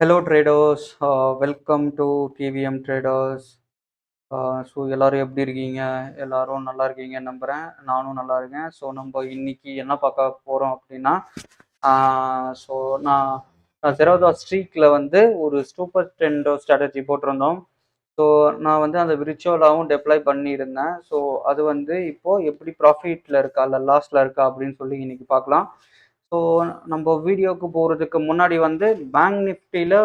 Hello traders welcome to TVM traders so எல்லோரும் எப்படி இருக்கீங்க? எல்லோரும் நல்லா இருக்கீங்க நம்புகிறேன் நானும் நல்லா இருக்கேன். ஸோ நம்ம இன்னைக்கு என்ன பார்க்க போகிறோம் அப்படின்னா ஸோ நான் ஜெரோதா ஸ்ட்ரீக்கில் வந்து ஒரு சூப்பர் ட்ரெண்டோ ஸ்ட்ராட்டஜி போட்டிருந்தோம். ஸோ நான் வந்து அந்த விரிச்சுவலாகவும் டெப்ளை பண்ணியிருந்தேன். ஸோ அது வந்து இப்போது எப்படி ப்ராஃபிட்டில் இருக்கா? இல்லை லாஸில் இருக்கா? அப்படின்னு சொல்லி இன்னைக்கு பார்க்கலாம். ஸோ நம்ம வீடியோவுக்கு போகிறதுக்கு முன்னாடி வந்து பேங்க் நிஃப்டியில்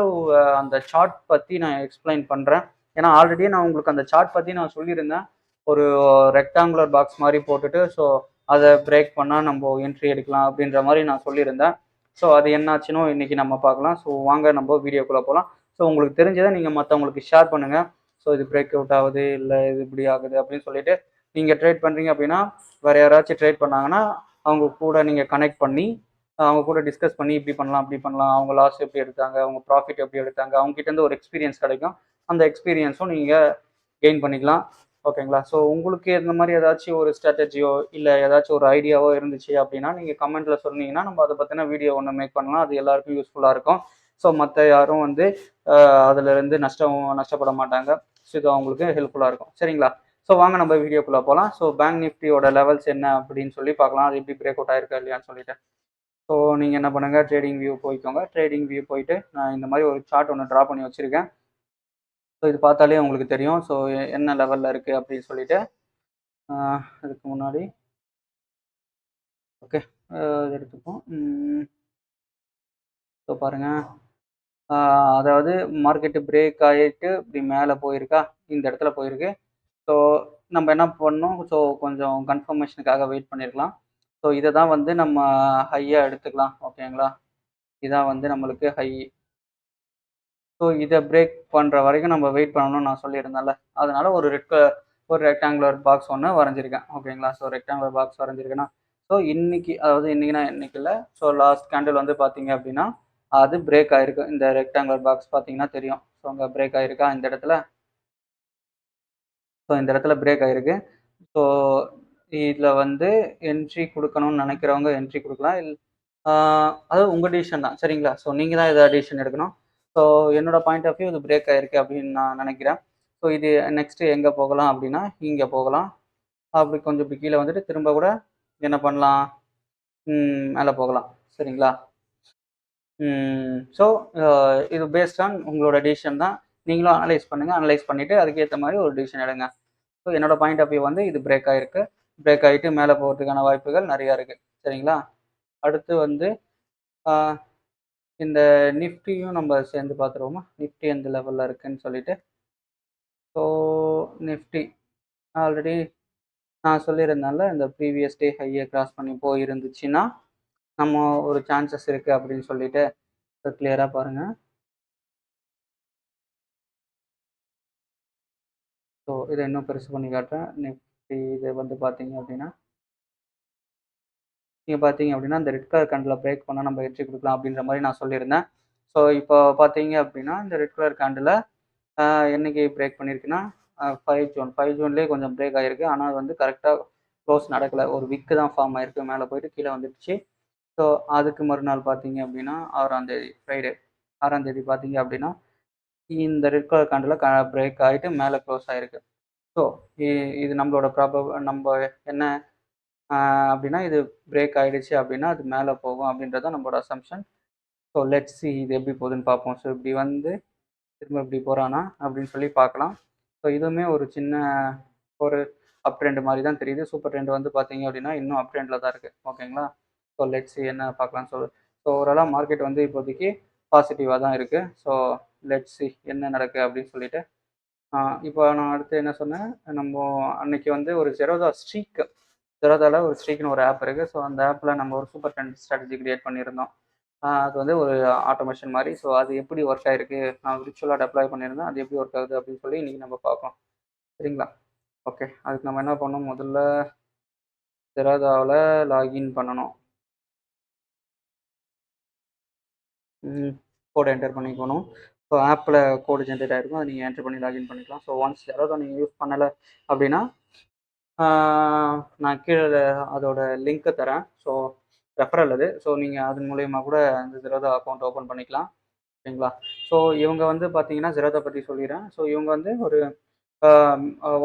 அந்த சார்ட் பற்றி நான் எக்ஸ்பிளைன் பண்ணுறேன் ஏன்னா ஆல்ரெடி நான் உங்களுக்கு அந்த சார்ட் பற்றி நான் சொல்லியிருந்தேன். ஒரு ரெக்டாங்குலர் பாக்ஸ் மாதிரி போட்டுட்டு ஸோ அதை பிரேக் பண்ணால் நம்ம என்ட்ரி எடுக்கலாம் அப்படின்ற மாதிரி நான் சொல்லியிருந்தேன். ஸோ அது என்னாச்சுன்னு இன்றைக்கி நம்ம பார்க்கலாம். ஸோ வாங்க நம்ம வீடியோக்குள்ளே போகலாம் ஸோ உங்களுக்கு தெரிஞ்சதை நீங்கள் மற்றவங்களுக்கு ஷேர் பண்ணுங்கள் ஸோ இது பிரேக் அவுட் ஆகுது இல்லை இது இப்படி ஆகுது அப்படின்னு சொல்லிட்டு நீங்கள் ட்ரேட் பண்ணுறீங்க அப்படின்னா வேறு யாராச்சும் ட்ரேட் பண்ணாங்கன்னா அவங்க கூட நீங்கள் கனெக்ட் பண்ணி அவங்க கூட டிஸ்கஸ் பண்ணி இப்படி பண்ணலாம் அப்படி பண்ணலாம். அவங்க லாஸ் எப்படி எடுத்தாங்க அவங்க ப்ராஃபிட் எப்படி எடுத்தாங்க அவங்ககிட்டேருந்து ஒரு எக்ஸ்பீரியன்ஸ் கிடைக்கும். அந்த எக்ஸ்பீரியன்ஸும் நீங்கள் கெயின் பண்ணிக்கலாம். ஓகேங்களா ஸோ உங்களுக்கு இந்த மாதிரி ஏதாச்சும் ஒரு ஸ்ட்ராட்டஜியோ இல்லை ஏதாச்சும் ஒரு ஐடியாவோ இருந்துச்சு அப்படின்னா நீங்கள் கமெண்ட்டில் சொன்னீங்கன்னா நம்ம அதை பற்றின வீடியோ ஒன்று மேக் பண்ணலாம். அது எல்லாருக்கும் யூஸ்ஃபுல்லாக இருக்கும். ஸோ மற்ற யாரும் வந்து அதிலிருந்து நஷ்டம் நஷ்டப்பட மாட்டாங்க. ஸோ இது அவங்களுக்கு ஹெல்ப்ஃபுல்லாக இருக்கும். சரிங்களா? ஸோ வாங்க நம்ம வீடியோக்குள்ளே போகலாம் ஸோ பேங்க் நிஃப்டியோட லெவல்ஸ் என்ன அப்படின்னு சொல்லி பார்க்கலாம். அது எப்படி பிரேக் அவுட் ஆயிருக்கா இல்லையான்னு சொல்லிட்டு. ஸோ நீங்கள் என்ன பண்ணுங்கள் ட்ரேடிங் வியூ போய்க்கோங்க. ட்ரேடிங் வியூ போயிட்டு நான் இந்த மாதிரி ஒரு சார்ட் ஒன்று ட்ரா பண்ணி வச்சுருக்கேன். ஸோ இது பார்த்தாலே உங்களுக்கு தெரியும். ஸோ என்ன லெவலில் இருக்குது அப்படின்னு சொல்லிட்டு அதுக்கு முன்னாடி. ஓகே இது எடுத்துப்போம். ஸோ பாருங்கள் அதாவது மார்க்கெட்டு பிரேக் ஆகிட்டு இப்படி மேலே போயிருக்கா? இந்த இடத்துல போயிருக்கு. ஸோ நம்ம என்ன பண்ணோம் ஸோ கொஞ்சம் கன்ஃபர்மேஷனுக்காக வெயிட் பண்ணியிருக்கலாம் ஸோ இதை தான் வந்து நம்ம ஹையாக எடுத்துக்கலாம் ஓகேங்களா இதான் வந்து நம்மளுக்கு ஹை ஸோ இதை பிரேக் பண்ணுற வரைக்கும் நம்ம வெயிட் பண்ணணும்னு நான் சொல்லியிருந்தேன்ல. அதனால் ஒரு ரெட் ஒரு ரெக்டாங்குலர் பாக்ஸ் ஒன்று வரைஞ்சிருக்கேன் ஓகேங்களா ஸோ ரெக்டாங்குலர் பாக்ஸ் வரைஞ்சிருக்கேன்னா ஸோ இன்னைக்கு அதாவது இன்னைக்குனா இன்னைக்கு இல்லை ஸோ லாஸ்ட் கேண்டில் வந்து பார்த்தீங்க அப்படின்னா அது பிரேக் ஆகிருக்கு இந்த ரெக்டாங்குலர் பாக்ஸ் பார்த்தீங்கன்னா தெரியும். ஸோ அங்கே பிரேக் ஆகிருக்கா இந்த இடத்துல. ஸோ இந்த இடத்துல பிரேக் ஆகிருக்கு ஸோ இதில் வந்து என்ட்ரி கொடுக்கணும்னு நினைக்கிறவங்க என்ட்ரி கொடுக்கலாம். இல் அது உங்கள் டிசிஷன் தான். சரிங்களா? ஸோ நீங்கள் தான் இதை டிசிஷன் எடுக்கணும். ஸோ என்னோடய பாயிண்ட் ஆஃப் வியூ இது பிரேக் ஆகிருக்கு அப்படின்னு நான் நினைக்கிறேன். ஸோ இது நெக்ஸ்ட்டு எங்கே போகலாம் அப்படின்னா இங்கே போகலாம். அப்படி கொஞ்சம் இப்படி கீழே வந்துட்டு திரும்ப கூட என்ன பண்ணலாம்? மேலே போகலாம். சரிங்களா? ஸோ இது பேஸ்ட் ஆன் உங்களோட டிசிஷன் தான். நீங்களும் அனலைஸ் பண்ணுங்கள் அனலைஸ் பண்ணிவிட்டு அதுக்கேற்ற மாதிரி ஒரு டிசிஷன் எடுங்க. ஸோ என்னோட பாயிண்ட் ஆஃப் வியூ வந்து இது பிரேக் ஆகிருக்கு பிரேக் ஆகிட்டு மேலே போகிறதுக்கான வாய்ப்புகள் நிறையா இருக்குது சரிங்களா? அடுத்து வந்து இந்த நிஃப்டியும் நம்ம சேர்ந்து பார்த்துருவோமா? நிஃப்டி எந்த லெவலில் இருக்குன்னு சொல்லிட்டு. So Nifty. ஆல்ரெடி நான் சொல்லியிருந்தேன்ல இந்த ப்ரீவியஸ் டே ஹையை கிராஸ் பண்ணி போயிருந்துச்சுன்னா நம்ம ஒரு சான்சஸ் இருக்குது அப்படின்னு சொல்லிட்டு. கிளியராக பாருங்கள் ஸோ இதை இன்னும் பெருசு பண்ணி காட்டுறேன். நிஃப்டி இது வந்து பார்த்தீங்க அப்படின்னா நீங்கள் பார்த்தீங்க அப்படின்னா இந்த ரெட் கலர் கேண்டில் பிரேக் பண்ணால் நம்ம எட்ரி கொடுக்கலாம் அப்படின்ற மாதிரி நான் சொல்லியிருந்தேன். ஸோ இப்போ பார்த்தீங்க அப்படின்னா இந்த ரெட் கலர் கேண்டில் என்னைக்கு பிரேக் பண்ணியிருக்குன்னா ஃபைவ் ஜூன் ஃபைவ் ஜூன்லேயே கொஞ்சம் பிரேக் ஆகிருக்கு ஆனால் வந்து கரெக்டாக க்ளோஸ் நடக்கலை. ஒரு விக்கு தான் ஃபார்ம் ஆகிருக்கு மேலே போயிட்டு கீழே வந்துடுச்சு. ஸோ அதுக்கு மறுநாள் பார்த்தீங்க அப்படின்னா ஆறாம் தேதி ஃப்ரைடே ஆறாம் தேதி பார்த்தீங்க அப்படின்னா இந்த ரெட் கலர் கேண்டில் க பிரேக் ஆகிட்டு மேலே க்ளோஸ் ஆகிருக்கு ஸோ இது நம்மளோட ப்ராப நம்ம என்ன அப்படின்னா இது பிரேக் ஆகிடுச்சு அப்படின்னா அது மேலே போகும் அப்படின்றத நம்மளோட அசம்ஷன் ஸோ லெட்ஸ் சி இது எப்படி போகுதுன்னு பார்ப்போம். ஸோ இப்படி வந்து திரும்ப இப்படி போகிறானா அப்படின்னு சொல்லி பார்க்கலாம். ஸோ இதுவுமே ஒரு சின்ன ஒரு அப் ட்ரெண்ட் மாதிரி தான் தெரியுது. சூப்பர் ட்ரெண்ட் வந்து பார்த்தீங்க அப்படின்னா இன்னும் அப் ட்ரெண்டில் தான் இருக்குது ஓகேங்களா? ஸோ லெட்ஸ் சி என்ன பார்க்கலாம்னு சொல்லு ஸோ ஓவராலாக மார்க்கெட் வந்து இப்போதைக்கு பாசிட்டிவாக தான் இருக்குது ஸோ லெட்ஸ் சி என்ன நடக்குது அப்படின்னு சொல்லிட்டு இப்போ நான் அடுத்து என்ன சொன்னேன்? நம்ம அன்னைக்கு வந்து ஒரு ஜெரோதா ஸ்ட்ரீக். ஜெரோதாவில் ஒரு ஸ்ட்ரீக்னு ஒரு ஆப் இருக்குது ஸோ அந்த ஆப்பில் நம்ம ஒரு சூப்பர் டென் ஸ்ட்ராட்டஜி கிரியேட் பண்ணியிருந்தோம். அது வந்து ஒரு ஆட்டோமேஷன் மாதிரி. ஸோ அது எப்படி ஒர்க் ஆகிருக்கு நான் விர்ச்சுவலாக டெப்ளாய் பண்ணியிருந்தேன். அது எப்படி ஒர்க் ஆகுது அப்படின்னு சொல்லி இன்றைக்கி நம்ம பார்ப்போம். சரிங்களா? ஓகே அதுக்கு நம்ம என்ன பண்ணணும்? முதல்ல ஜெரோதாவில் லாகின் பண்ணணும். கோடை என்டர் பண்ணிக்கணும். ஸோ ஆப்பில் கோடு ஜென்ரேட் ஆகிருக்கும் அதை நீங்கள் என்ட்ரி பண்ணி லாகின் பண்ணிக்கலாம். ஸோ ஒன்ஸ் யாராவது நீங்கள் யூஸ் பண்ணலை அப்படின்னா நான் கீழே அதோட லிங்க்கை தரேன். ஸோ ரெஃபரல் அது. ஸோ நீங்கள் அதன் மூலயமா கூட அந்த ஜெரோதா அக்கௌண்ட் ஓப்பன் பண்ணிக்கலாம். ஓகேங்களா ஸோ இவங்க வந்து பார்த்தீங்கன்னா ஜெரோதா பற்றி சொல்லிடுறேன். ஸோ இவங்க வந்து ஒரு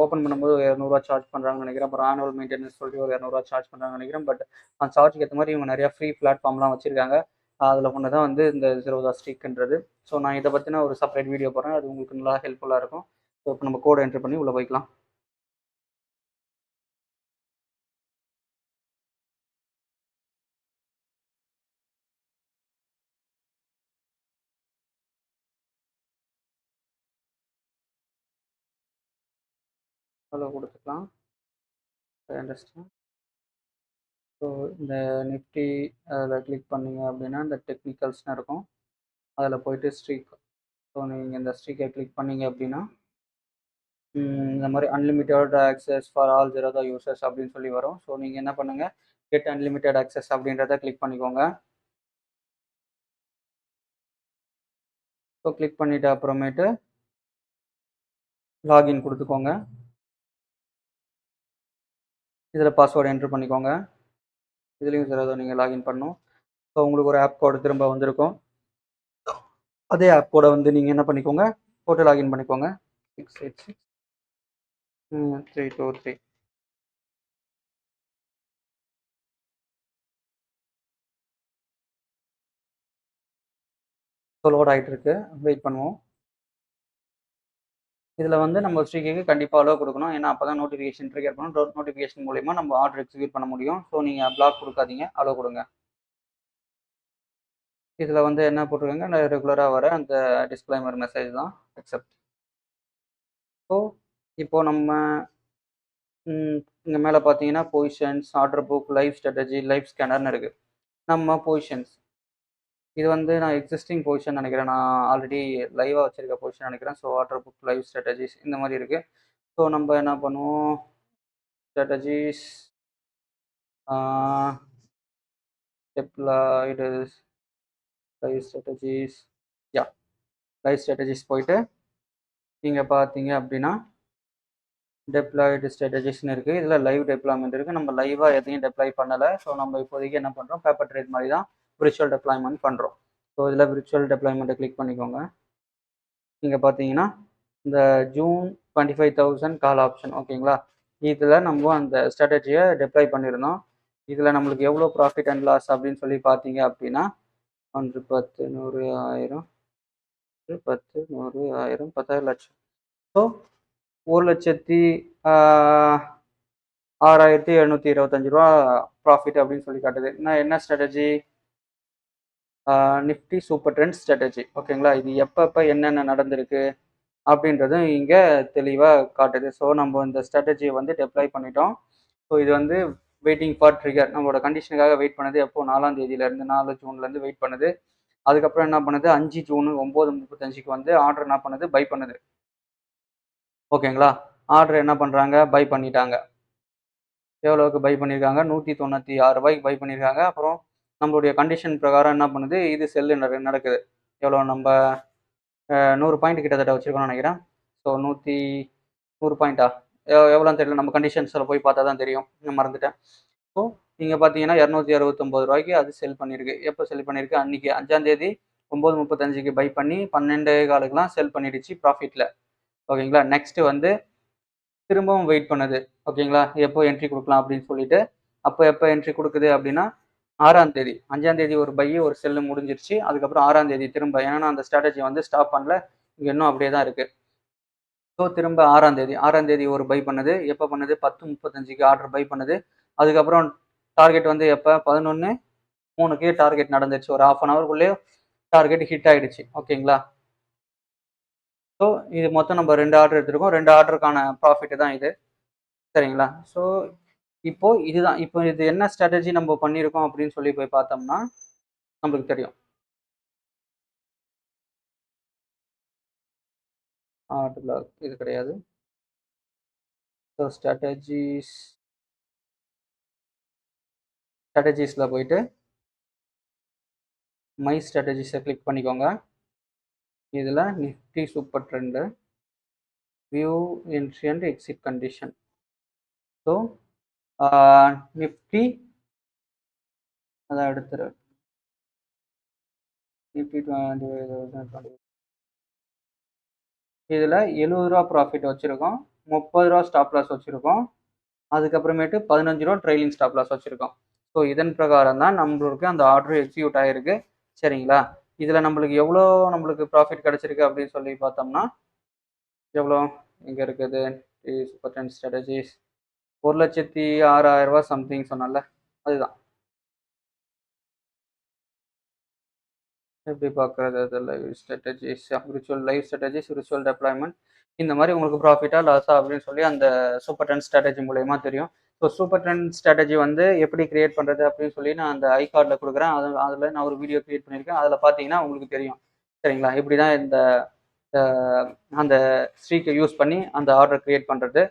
ஓப்பன் பண்ணும்போது ஒரு இரநூறுவா சார்ஜ் பண்ணுறாங்கன்னு நினைக்கிறேன். அப்புறம் ஆனுவல் மெயின்டெனன்ஸ் சொல்லிட்டு ஒரு இரநூறுவா சார்ஜ் பண்ணுறாங்கன்னு நினைக்கிறேன். பட் அந்த சார்ஜுக்கு ஏற்ற மாதிரி இவங்க நிறையா ஃப்ரீ பிளாட்ஃபார்ம்லாம் வச்சுருக்காங்க. அதில் ஒன்று தான் வந்து இந்த ஜீரோதா ஸ்ட்ரீக்ன்றது ஸோ நான் இதை பற்றின ஒரு செப்பரேட் வீடியோ போடுறேன். அது உங்களுக்கு நல்லா ஹெல்ப்ஃபுல்லாக இருக்கும். ஸோ இப்போ நம்ம கோடை என்ட்ரு பண்ணி உள்ளே போய்க்கலாம். அதில் கொடுத்துக்கலாம். அண்டர்ஸ்டாண்ட் ஸோ இந்த நிஃப்டி அதில் கிளிக் பண்ணீங்க அப்படின்னா இந்த டெக்னிக்கல்ஸ்னு இருக்கும். அதில் போயிட்டு ஸ்ட்ரீக் ஸோ நீங்கள் இந்த ஸ்ட்ரீக்கை கிளிக் பண்ணீங்க அப்படின்னா இந்த மாதிரி unlimited access for all Zerodha users அப்படின்னு சொல்லி வரும். ஸோ நீங்கள் என்ன பண்ணுங்கள் கெட் அன்லிமிட்டட் ஆக்சஸ் அப்படின்றத கிளிக் பண்ணிக்கோங்க. ஸோ கிளிக் பண்ணிவிட்டு அப்புறமேட்டு லாகின் கொடுத்துக்கோங்க. இதில் பாஸ்வேர்டு என்ட்ரு பண்ணிக்கோங்க. இதுலேயும் ஜெரோதா நீங்கள் லாகின் பண்ணணும். ஸோ உங்களுக்கு ஒரு ஆப் கோடு திரும்ப வந்திருக்கும். அதே ஆப் கோடை வந்து நீங்கள் என்ன பண்ணிக்கோங்க? போட்டு லாகின் பண்ணிக்கோங்க. Six eight six three two three so load ஆகிட்டு இருக்கு வெயிட் பண்ணுவோம். இதில் வந்து நம்ம ஸ்விக்கிக்கு கண்டிப்பாக அலோவ் கொடுக்கணும். ஏன்னா அப்போ தான் நோட்டிஃபிகேஷன் ட்ரிகர் பண்ணணும் நோட்டிஃபிகேஷன் மூலிமா நம்ம ஆர்டர் எக்ஸிக்யூட் பண்ண முடியும். ஸோ நீங்கள் பிளாக் கொடுக்காதீங்க. அலோவ் கொடுங்க. இதில் வந்து என்ன போட்டிருக்காங்க? ரெகுலராக வர அந்த டிஸ்க்ளைமர் மெசேஜ் தான். அக்செப்ட் ஸோ இப்போ நம்ம இங்கே மேலே பார்த்தீங்கன்னா positions order book live strategy live ஸ்கேனர்னு இருக்குது நம்ம பொசிஷன்ஸ் இது வந்து நான் எக்ஸிஸ்டிங் பொசிஷன் நினைக்கிறேன். நான் ஆல்ரெடி லைவாக வச்சிருக்க பொசிஷன் நினைக்கிறேன். So order book live strategies இந்த மாதிரி இருக்குது ஸோ நம்ம என்ன பண்ணுவோம்? ஸ்ட்ராட்டஜிஸ் டெப்ளாய்டு லைவ் ஸ்ட்ராட்டஜிஸ் யா லைவ் ஸ்ட்ராட்டஜிஸ் போயிட்டு நீங்கள் பார்த்தீங்க அப்படின்னா டெப்ளாய்டு ஸ்ட்ராட்டஜிஸ்னு இருக்குது இதில் லைவ் டெப்ளாய்மெண்ட் இருக்குது நம்ம லைவாக எதையும் டெப்ளாய் பண்ணலை. ஸோ நம்ம இப்போதைக்கு என்ன பண்ணுறோம் பேப்பர் ட்ரேட் மாதிரி தான். விர்ச்சுவல் டெப்ளாய்மெண்ட் பண்ணுறோம் ஸோ இதில் விர்ச்சுவல் டெப்ளாய்மெண்ட்டை கிளிக் பண்ணிக்கோங்க. நீங்கள் பார்த்தீங்கன்னா இந்த June twenty five thousand call option ஓகேங்களா இதில் நம்ம அந்த ஸ்ட்ராட்டஜியை டெப்ளாய் பண்ணியிருந்தோம் இதில் நம்மளுக்கு எவ்வளோ ப்ராஃபிட் அண்ட் லாஸ் அப்படின்னு சொல்லி பார்த்தீங்க அப்படின்னா ஒன்று பத்து நூறு ஆயிரம் பத்து நூறு ஆயிரம் பத்தாயிரம் லட்சம். ஸோ ஒரு லட்சத்தி ஆறாயிரத்தி எழுநூற்றி இருபத்தஞ்சி ரூபா ப்ராஃபிட் அப்படின்னு சொல்லி காட்டுது. நான் என்ன strategy Nifty super trend strategy ஓகேங்களா இது எப்பப்போ என்னென்ன நடந்திருக்கு அப்படின்றதும் இங்கே தெளிவாக காட்டுது. ஸோ நம்ம இந்த ஸ்ட்ராட்டஜியை வந்து டெப்ளை பண்ணிட்டோம். ஸோ இது வந்து வெயிட்டிங் ஃபார் ட்ரிகர் நம்மளோட கண்டிஷனுக்காக வெயிட் பண்ணுது. எப்போ? நாலாம் தேதியிலேருந்து நாலு ஜூன்லேருந்து வெயிட் பண்ணுது. அதுக்கப்புறம் என்ன பண்ணுது? அஞ்சு ஜூனு ஒம்பது முப்பத்தஞ்சுக்கு வந்து ஆர்டர் என்ன பண்ணுது? பை பண்ணுது. ஓகேங்களா ஆர்டர் என்ன பண்ணுறாங்க பை பண்ணிட்டாங்க. எவ்வளோக்கு பை பண்ணியிருக்காங்க நூற்றி தொண்ணூற்றி ஆறு ரூபாய்க்கு பை பண்ணியிருக்காங்க அப்புறம் நம்மளுடைய கண்டிஷன் பிரகாரம் என்ன பண்ணுது? இது செல்லு நடக்குது. எவ்வளோ நம்ம நூறு பாயிண்ட் கிட்டத்தட்ட வச்சுருக்கோம்னு நினைக்கிறேன். ஸோ நூற்றி நூறு பாயிண்ட்டா எவ்வளோன்னு தெரியல. நம்ம கண்டிஷன்ஸில் போய் பார்த்தா தான் தெரியும். நான் மறந்துட்டேன். ஸோ நீங்கள் பார்த்தீங்கன்னா இரநூத்தி அறுபத்தொம்போது ரூபாய்க்கு அது செல் பண்ணியிருக்கு எப்போ செல் பண்ணியிருக்கு அன்றைக்கி அஞ்சாந்தேதி ஒம்பது முப்பத்தஞ்சுக்கு பை பண்ணி பன்னெண்டு காலுக்கெலாம் செல் பண்ணிடுச்சு ப்ராஃபிட்டில் ஓகேங்களா? நெக்ஸ்ட்டு வந்து திரும்பவும் வெயிட் பண்ணுது. ஓகேங்களா? எப்போ என்ட்ரி கொடுக்கலாம் அப்படின்னு சொல்லிட்டு அப்போ எப்போ என்ட்ரி கொடுக்குது அப்படின்னா ஆறாம் தேதி அஞ்சாம் தேதி ஒரு பை ஒரு செல்லு முடிஞ்சிருச்சு. அதுக்கப்புறம் ஆறாம் தேதி திரும்ப. ஏன்னா அந்த ஸ்ட்ராட்டஜி வந்து ஸ்டாப் பண்ணல. இங்கே இன்னும் அப்படியே தான் இருக்குது ஸோ திரும்ப ஆறாம் தேதி. ஆறாம் தேதி ஒரு பை பண்ணுது. எப்போ பண்ணுது? பத்து முப்பத்தஞ்சுக்கு ஆர்டர் பை பண்ணுது. அதுக்கப்புறம் டார்கெட் வந்து எப்போ? பதினொன்று மூணுக்கு டார்கெட் நடந்துச்சு ஒரு ஆஃப் அன் ஹவருக்குள்ளேயே டார்கெட் ஹிட் ஆயிடுச்சு. ஓகேங்களா ஸோ இது மொத்தம் நம்ம ரெண்டு ஆர்டர் எடுத்துருக்கோம். ரெண்டு ஆர்டருக்கான ப்ராஃபிட் தான் இது. சரிங்களா? ஸோ இப்போ இதுதான். இப்போ இது என்ன ஸ்ட்ராட்டஜி நம்ம பண்ணியிருக்கோம் அப்படின்னு சொல்லி போய் பார்த்தோம்னா நம்மளுக்கு தெரியும். இது கிடையாது. ஸோ ஸ்ட்ராட்டஜிஸ் ஸ்ட்ராட்டஜிஸில் போயிட்டு மை ஸ்ட்ராட்டஜிஸை கிளிக் பண்ணிக்கோங்க. இதில் Nifty super trend view entry and exit condition so Nifty அதான் எடுத்துரு நிஃப்டி டுவெண்ட்டி இதில் எழுபது ரூபா ப்ராஃபிட் வச்சுருக்கோம். முப்பது ரூபா ஸ்டாப் லாஸ் வச்சுருக்கோம். அதுக்கப்புறமேட்டு பதினஞ்சு ரூபா ட்ரைலிங் ஸ்டாப் லாஸ் வச்சுருக்கோம். ஸோ இதன் பிரகாரம் தான் நம்மளுக்கு அந்த ஆர்டர் எக்ஸிக்யூட் ஆகிருக்கு சரிங்களா? இதில் நம்மளுக்கு எவ்வளோ நம்மளுக்கு ப்ராஃபிட் கிடச்சிருக்கு அப்படின்னு சொல்லி பார்த்தோம்னா எவ்வளோ? இங்கே இருக்குது. சூப்பர் டென் ஸ்ட்ராட்டஜிஸ் ஒரு லட்சத்தி ஆறாயிரம் ரூபா சம்திங் சொன்னல அதுதான். எப்படி பார்க்குறது? அது live strategies ritual live strategies ritual deployment இந்த மாதிரி உங்களுக்கு ப்ராஃபிட்டா லாஸா அப்படின்னு சொல்லி அந்த சூப்பர் டென் ஸ்ட்ராட்டஜி மூலயமா தெரியும். ஸோ சூப்பர் டென் ஸ்ட்ராட்டஜி வந்து எப்படி கிரியேட் பண்ணுறது அப்படின்னு சொல்லி நான் அந்த ஐ கார்டில் கொடுக்குறேன். அதில் அதில் நான் ஒரு வீடியோ கிரியேட் பண்ணியிருக்கேன். அதில் பார்த்தீங்கன்னா உங்களுக்கு தெரியும். சரிங்களா? இப்படி தான் இந்த அந்த ஸ்ட்ரீக்கை யூஸ் பண்ணி அந்த ஆர்டர் கிரியேட் பண்ணுறது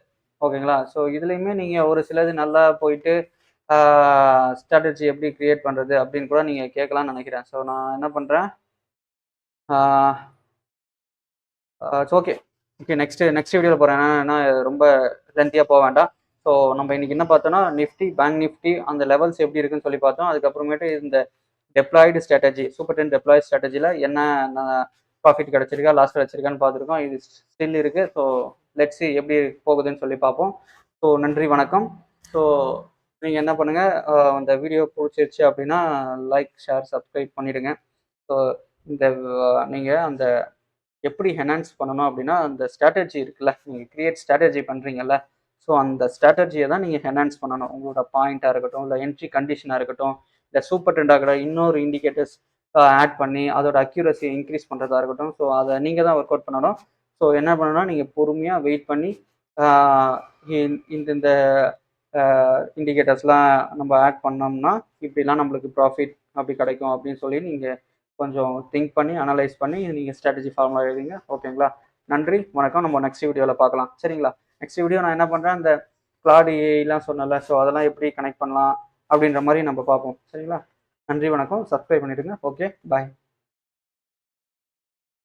ஓகேங்களா? ஸோ இதுலேயுமே நீங்கள் ஒரு சிலது நல்லா போயிட்டு ஸ்ட்ராட்டஜி எப்படி க்ரியேட் பண்ணுறது அப்படின்னு கூட நீங்கள் கேட்கலாம்னு நினைக்கிறேன். ஸோ நான் என்ன பண்ணுறேன் ஓகே ஓகே நெக்ஸ்ட்டு நெக்ஸ்ட் வீடியோவில் போகிறேன் ஏன்னா ரொம்ப லென்த்தியாக போக வேண்டாம். ஸோ நம்ம இன்னைக்கு என்ன பார்த்தோம்னா நிஃப்டி பேங்க் நிஃப்டி அந்த லெவல்ஸ் எப்படி இருக்குன்னு சொல்லி பார்த்தோம். அதுக்கப்புறமேட்டு இந்த deployed strategy super ten deployed ஸ்ட்ராட்டஜியில் என்ன ப்ராஃபிட் கிடச்சிருக்கா லாஸ் கிடச்சிருக்கான்னு பார்த்துருக்கோம். இது ஸ்டில் இருக்குது ஸோ லெட்ஸி எப்படி போகுதுன்னு சொல்லி பார்ப்போம். ஸோ நன்றி வணக்கம். ஸோ நீங்கள் என்ன பண்ணுங்கள் அந்த வீடியோ பிடிச்சிருச்சு அப்படின்னா லைக் ஷேர் சப்ஸ்கிரைப் பண்ணிவிடுங்க ஸோ இந்த நீங்கள் அந்த எப்படி ஹெனான்ஸ் பண்ணணும் அப்படின்னா அந்த ஸ்ட்ராட்டஜி இருக்குல்ல நீங்கள் கிரியேட் ஸ்ட்ராட்டஜி பண்ணுறீங்கல்ல ஸோ அந்த ஸ்ட்ராட்டஜியை தான் நீங்கள் ஹெனான்ஸ் பண்ணணும். உங்களோட பாயிண்ட்டாக இருக்கட்டும் இல்லை என்ட்ரி கண்டிஷனாக இருக்கட்டும் இல்லை சூப்பர் ட்ரெண்டாக இருக்கட்டும் இன்னொரு இண்டிகேட்டர்ஸ் ஆட் பண்ணி அதோட அக்யூரஸியை இன்க்ரீஸ் பண்ணுறதா இருக்கட்டும். ஸோ அதை நீங்கள் தான் ஒர்க் அவுட் பண்ணணும். ஸோ என்ன பண்ணணும்னா நீங்கள் பொறுமையாக வெயிட் பண்ணி இந்த இந்த- இண்டிகேட்டர்ஸ்லாம் நம்ம ஆட் பண்ணோம்னா இப்படிலாம் நம்மளுக்கு ப்ராஃபிட் அப்படி கிடைக்கும் அப்படின்னு சொல்லி நீங்கள் கொஞ்சம் திங்க் பண்ணி அனலைஸ் பண்ணி நீங்கள் ஸ்ட்ராட்டஜி ஃபார்முலா எழுதிங்க. ஓகேங்களா நன்றி வணக்கம். நம்ம நெக்ஸ்ட் வீடியோவில் பார்க்கலாம். சரிங்களா? நெக்ஸ்ட் வீடியோ நான் என்ன பண்ணுறேன் அந்த கிளாட் ஏஐலாம் சொன்னல ஸோ அதெல்லாம் எப்படி கனெக்ட் பண்ணலாம் அப்படின்ற மாதிரி நம்ம பார்ப்போம். சரிங்களா? நன்றி வணக்கம். சப்ஸ்கிரைப் பண்ணிவிடுங்க ஓகே பாய்